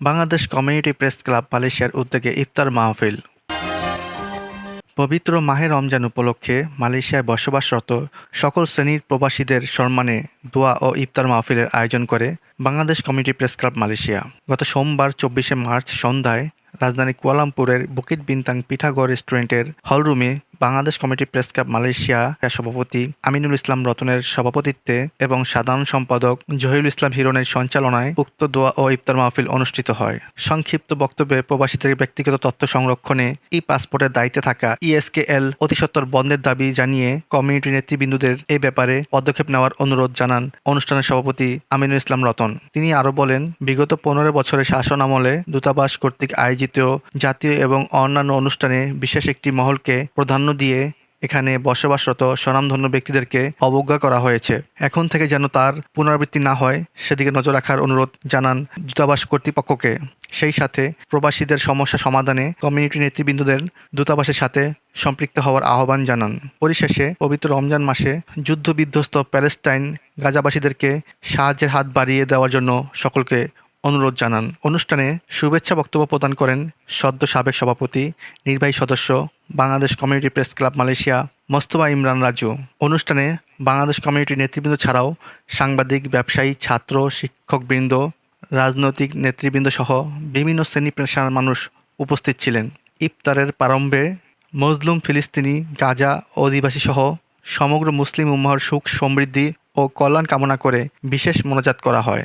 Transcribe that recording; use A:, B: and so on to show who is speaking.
A: Bangladesh community press club মালয়েশিয়ার উদ্যোগে ইফতার মাহফিল। পবিত্র মাহে রমজান উপলক্ষে মালয়েশিয়ায় বসবাসরত সকল শ্রেণির প্রবাসীদের সম্মানে দোয়া ও ইফতার মাহফিলের আয়োজন করে Bangladesh community press club Malaysia. গত সোমবার, চব্বিশে মার্চ সন্ধ্যায় রাজধানী কুয়ালামপুরের বুকিট বিনতাং পিঠাগড় রেস্টুরেন্টের হলরুমে Bangladesh committee press club Malaysia সভাপতি আমিনুল ইসলাম রতনের সভাপতিত্বে এবং সাধারণ সম্পাদক জহিরুল ইসলাম হিরনের সঞ্চালনায় উক্ত দোয়া ও ইফতার মাহফিল অনুষ্ঠিত হয়। সংক্ষিপ্ত বক্তব্যে প্রবাসীদের ব্যক্তিগত তথ্য সংরক্ষণে ই পাসপোর্টের দায়িত্বে থাকা ইএসকেএল অতিসত্বর বন্ধের দাবি জানিয়ে কমিউনিটি নেতৃবৃন্দদের এ ব্যাপারে পদক্ষেপ নেওয়ার অনুরোধ জানান অনুষ্ঠানের সভাপতি আমিনুল ইসলাম রতন। তিনি আরও বলেন, বিগত পনেরো বছরের শাসন আমলে দূতাবাস কর্তৃক আয়োজিত জাতীয় এবং অন্যান্য অনুষ্ঠানে বিশেষ একটি মহলকে প্রাধান্য দিয়ে এখানে বসবাসরত স্বনামধন্য ব্যক্তিদেরকে অবজ্ঞা করা হয়েছে। এখন থেকে যেন তার পুনরাবৃত্তি না হয়, সেদিকে নজর রাখার অনুরোধ জানান দূতাবাস কর্তৃপক্ষকে। সেই সাথে প্রবাসীদের সমস্যা সমাধানে কমিউনিটি নেতৃবৃন্দদের দূতাবাসের সাথে সম্পৃক্ত হওয়ার আহ্বান জানান। পরিশেষে পবিত্র রমজান মাসে যুদ্ধবিধ্বস্ত প্যালেস্টাইন গাজাবাসীদেরকে সাহায্যের হাত বাড়িয়ে দেওয়ার জন্য সকলকে অনুরোধ জানান। অনুষ্ঠানে শুভেচ্ছা বক্তব্য প্রদান করেন সদ্য সাবেক সভাপতি, নির্বাহী সদস্য, Bangladesh community press club Malaysia Mostafa Imran Raju. অনুষ্ঠানে বাংলাদেশ কমিউনিটি নেতৃবৃন্দ ছাড়াও সাংবাদিক, ব্যবসায়ী, ছাত্র, শিক্ষকবৃন্দ, রাজনৈতিক নেতৃবৃন্দ সহ বিভিন্ন শ্রেণি পেশার মানুষ উপস্থিত ছিলেন। ইফতারের প্রারম্ভে মজলুম ফিলিস্তিনি, গাজা অধিবাসী সহ সমগ্র মুসলিম উম্মাহর সুখ সমৃদ্ধি ও কল্যাণ কামনা করে বিশেষ মোনাজাত করা হয়।